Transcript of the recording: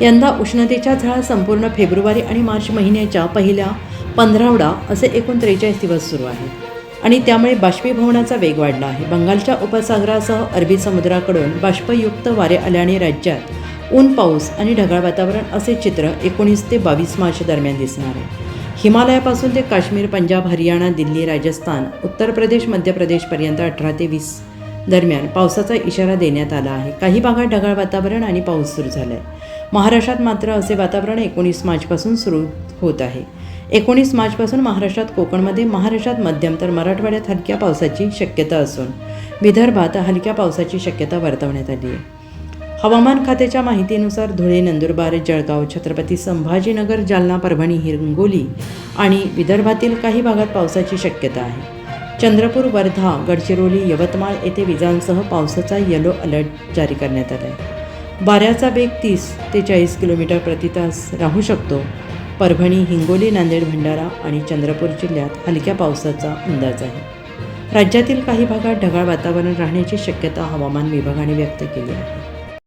यंदा उष्णतेच्या झळा संपूर्ण फेब्रुवारी आणि मार्च महिन्याच्या पहिल्या पंधरावडा असे एकूण त्रेचाळीस दिवस सुरू आहेत. आणि त्यामुळे बाष्पीभवनाचा वेग वाढला आहे. बंगालच्या उपसागरासह अरबी समुद्राकडून बाष्पयुक्त वारे आल्याने राज्यात ऊन पाऊस आणि ढगाळ वातावरण असे चित्र एकोणीस ते बावीस मार्च दरम्यान दिसणार आहे. हिमालयापासून ते काश्मीर पंजाब हरियाणा दिल्ली राजस्थान उत्तर प्रदेश मध्य प्रदेशपर्यंत अठरा ते वीस दरम्यान पावसाचा इशारा देण्यात आला आहे. काही भागात ढगाळ वातावरण आणि पाऊस सुरू झाला आहे महाराष्ट्रात मात्र असे वातावरण एकोणीस मार्चपासून सुरू होत आहे. एकोणीस मार्चपासून महाराष्ट्रात कोकणमध्ये महाराष्ट्रात मध्यम तर मराठवाड्यात हलक्या पावसाची शक्यता असून विदर्भात हलक्या पावसाची शक्यता वर्तवण्यात आली आहे. हवामान खात्याच्या माहितीनुसार धुळे नंदुरबार जळगाव छत्रपती संभाजीनगर जालना परभणी हिंगोली आणि विदर्भातील काही भागात पावसाची शक्यता आहे. चंद्रपूर वर्धा गडचिरोली यवतमाळ येथे विजांसह पावसाचा येलो अलर्ट जारी करण्यात आला आहे वाऱ्याचा वेग तीस ते चाळीस किलोमीटर प्रति तास राहू शकतो. परभणी हिंगोली नांदेड भंडारा आणि चंद्रपूर जिल्ह्यात हलक्या पावसाचा अंदाज आहे. राज्यातील काही भागात ढगाळ वातावरण राहण्याची शक्यता हवामान विभागाने व्यक्त केली आहे.